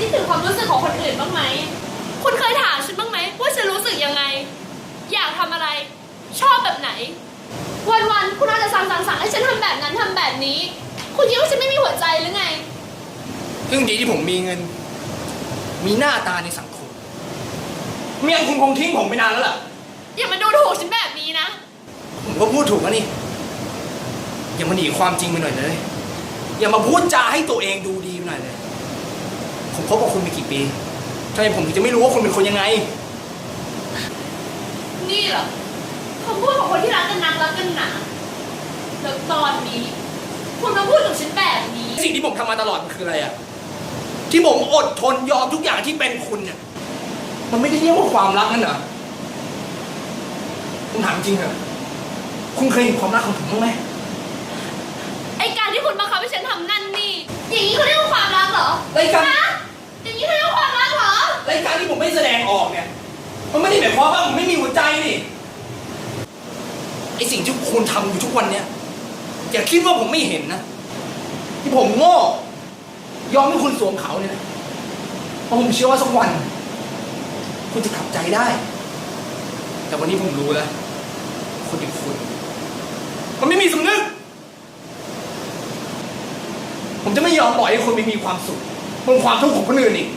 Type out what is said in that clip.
คิดถึงความรู้สึกของคนอื่นบ้างไหม คุณเคยถามฉันบ้างไหมว่าฉันรู้สึกยังไง อยากทำอะไร ชอบแบบไหน วันๆคุณอาจจะสั่งสั่งสั่งให้ฉันทำแบบนั้นทำแบบนี้ คุณคิดว่าฉันไม่มีหัวใจหรือไงเรื่องดีที่ผมมีเงิน มีหน้าตาในสังคม เมียคุณคงทิ้งผมไปนานแล้วล่ะ อย่ามาดูถูกฉันแบบนี้นะ ผมก็พูดถูกแล้วนี่ อย่ามาหนีความจริงไปหน่อยเลย อย่ามาพูดจาให้ตัวเองดูดีไปหน่อยเลย ผมคบกับคุณมากี่ปีทำไมผมถึงจะไม่รู้ว่าคุณเป็นคนยังไง นี่เหรอคำพูดของคนที่รักกันนักรักกันหนาแล้วตอนนี้ คุณมาพูดกับฉันแบบนี้ สิ่งที่ผมทำมาตลอดมันคืออะไรอะที่ผมอดทนยอมทุกอย่างที่เป็นคุณเนี่ยมันไม่ได้เรียกว่าความรักนั่นเหรอผมถามจริงเหรอะคุณเคยเห็นความรักของผมบ้างไหมไอการที่ คุณบังคับให้ฉันทำนั่นนี่ อย่างนี้เขาเรียกว่าความรักเหรอรายการฮะอย่างนี้เขาเรียกว่าความรักเหรอ รายการที่ผมไม่แสดงออกเนี่ย มันไม่ได้หมายความว่าผมไม่มีหัวใจนี่ไอสิ่งที่คุณทำอยู่ทุกวันเนี่ยอย่าคิดว่าผมไม่เห็นนะ ที่ผมโง่ยอมให้คุณสวมเขาเนี่ยนะเพราะผมเชื่อว่าสักวัน คุณจะกลับใจได้ แต่วันนี้ผมรู้แล้วคนอย่างคุณมันไม่มีสำนึก ผมจะไม่ยอมปล่อยให้คุณไปมีความสุขบนความทุกข์ของคนอื่นอีก